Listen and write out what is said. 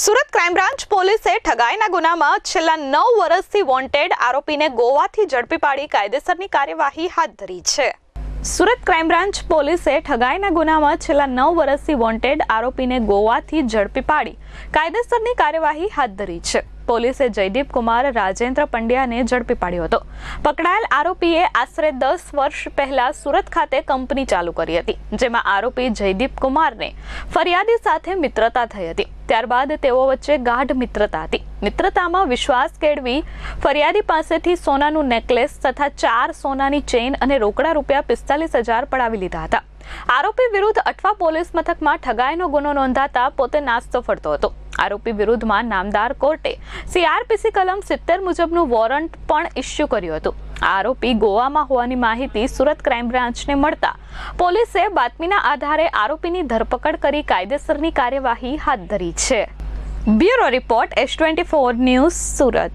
Surat crime branch પોલીસે ઠગાઈના ગુનામાં છેલ્લા નવ વર્ષથી વોન્ટેડ આરોપીને ગોવાથી ઝડપી પાડી કાયદેસરની કાર્યવાહી હાથ ધરી છે. સુરત ક્રાઇમ બ્રાન્ચ પોલીસે ઠગાઈના ગુનામાં છેલ્લા નવ વર્ષથી વોન્ટેડ આરોપીને ગોવાથી ઝડપી પાડી કાયદેસરની કાર્યવાહી હાથ ધરી છે. પોલીસે જયદીપ કુમાર, રાજેન્દ્ર પંડ્યાને ઝડપી પાડ્યો હતો. પકડાયેલ આરોપીએ આશરે દસ વર્ષ પહેલા સુરત ખાતે કંપની ચાલુ કરી હતી, જેમાં આરોપી જયદીપ કુમારને ફરિયાદી સાથે મિત્રતા થઈ હતી. ત્યારબાદ તેઓ વચ્ચે ગાઢ મિત્રતા હતી. મિત્રતામાં વિશ્વાસ કેળવી ફરિયાદી પાસેથી સોનાનું નેકલેસ તથા ચાર સોનાની ચેઇન અને રોકડા રૂપિયા પિસ્તાલીસ હજાર પડાવી લીધા હતા. આરોપી વિરુદ્ધ અઠવા પોલીસ મથકમાં ઠગાઈનો ગુનો નોંધાતા પોતે નાસ્તો ફરતો હતો. આરોપી વિરુદ્ધમાં નામદાર કોર્ટે સીઆરપીસી કલમ સિત્તેર મુજબનું વોરંટ પણ ઇસ્યુ કર્યું હતું. આરોપી ગોવામાં હોવાની માહિતી સુરત ક્રાઇમ બ્રાન્ચને મળતા પોલીસે બાતમીના આધારે આરોપીની ધરપકડ કરી કાયદેસરની કાર્યવાહી હાથ ધરી છે. Bureau report S twenty four news Surat.